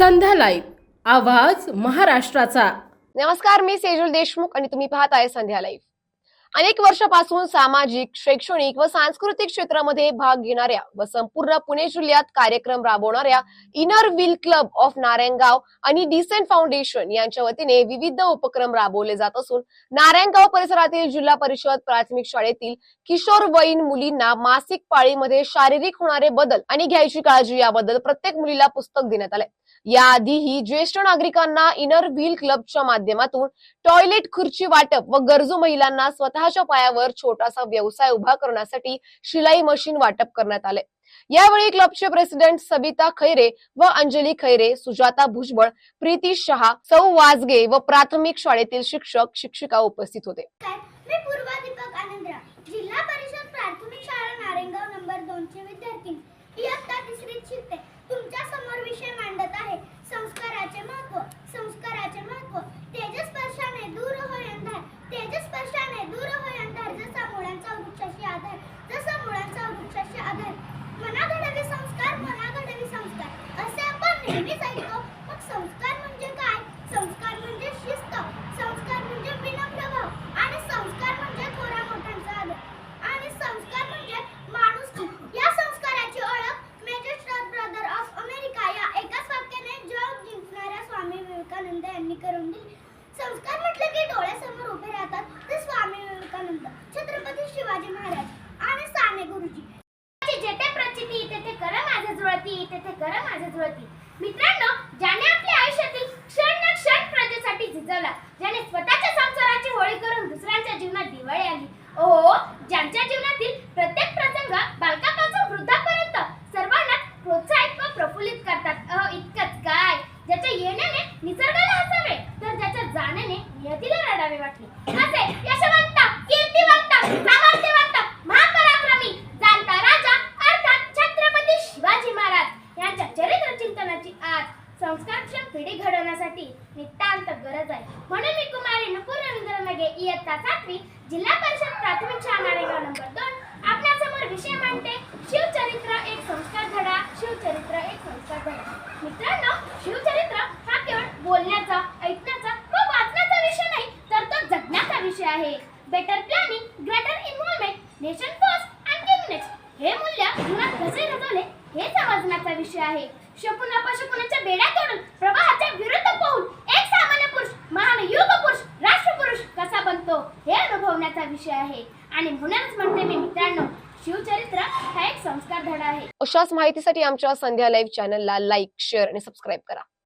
संध्या live आवाज महाराष्ट्राचा. नमस्कार मी सेजुल देशमुख आणि तुम्ही पाहताय संध्या लाईव्ह अनेक वर्षापासून सामाजिक शैक्षणिक व सांस्कृतिक क्षेत्रामध्ये भाग घेणाऱ्या व संपूर्ण पुणे जिल्ह्यात कार्यक्रम राबवणाऱ्या inner wheel club of Narayangaon आणि डिसेंट फाउंडेशन यांच्या वतीने विविध उपक्रम राबवले जात असून नारायणगाव परिसरातील जिल्हा परिषद प्राथमिक शाळेतील किशोर वयीन मुलींना मासिक पाळीमध्ये शारीरिक होणारे बदल आणि घ्यायची काळजी याबद्दल प्रत्येक मुलीला पुस्तक देण्यात आले याआधीही ज्येष्ठ नागरिकांना इनर व्हील क्लबच्या माध्यमातून टॉयलेट खुर्ची वाटप व गरजू महिलांना स्वतः स्वतःच्या पायावर छोटासा व्यवसाय उभा करण्यासाठी शिलाई मशीन वाटप करण्यात आले. यावेळी क्लबचे प्रेसिडेंट सबिता खैरे व अंजली खैरे सुजाता भुजबळ प्रीती शहा सौ वाजगे व प्राथमिक शाळेतील शिक्षक शिक्षिका उपस्थित होते. मी पूर्वा दीपक आनंदराव. जिल्हा परिषद प्राथमिक शाळा नारेंगाव नंबर दोनचे विद्यार्थी. नेहमीच ऐकतो मग संस्कार म्हणजे काय? संस्कार म्हणजे शिस्त. संस्कार म्हणजे विनम्रभाव आणि संस्कार म्हणजे थोरा मोठ्यांचा आदर. आणि संस्कार म्हणजे माणूस. या संस्काराची ओळख मेजर ब्रदर ऑफ अमेरिका या एकाच वाक्याने जग जिंकणाऱ्या स्वामी विवेकानंद यांनी करून दिली. संस्कार म्हटलं की डोळ्यासमोर उभे राहतात ते स्वामी विवेकानंद. छत्रपती शिवाजी महाराज आणि साने गुरुजी. जेथे प्रचिती इथे कर माझ्या जुळती तेथे कर माझ्या जुळती मित्रांनो ज्याने आपल्या आयुष्यातील क्षण न क्षण प्रजेसाठी झिजवला ज्याने स्वतःच्या संसाराची होळी करून दुसऱ्यांच्या जीवनात दिवाळी आली ओ ज्यांच्या जीवनातील प्रत्येक प्रसंग बालकापासून वृद्धापर्यंत सर्वांना प्रोत्साहित व प्रफुल्लित करतात. अहो इतकंच काय? ज्याच्या येण्याने निसर्गाला हसावे तर ज्याच्या जाण्याने नियतीला रडावे वाटले. चिंतनाची आज संस्कारक्षम पिढी घडवण्यासाठी नितांत गरज आहे. म्हणून मी कुमारी नुपूर रवींद्र नगे इयत्ता सातवी जिल्हा परिषद प्राथमिक शाळा नारेगाव नंबर दोन आपल्यासमोर विषय मांडते. शिवचरित्र एक संस्कार धडा शिवचरित्र एक संस्कार धडा. मित्रांनो शिवचरित्र समजण्याचा विषय आहे. शकुन अपशकुनाच्या बेड्या तोडून प्रवाहाच्या विरुद्ध पोहून एक सामान्य पुरुष महान युग पुरुष राष्ट्रपुरुष कसा बनतो हे अनुभवण्याचा विषय आहे. आणि म्हणूनच म्हणते मी मित्रांनो शिवचरित्र हा एक संस्कार धडा आहे. अशाच माहितीसाठी आमच्या संध्या लाईव्ह चॅनलला लाईक शेअर आणि सबस्क्राईब करा.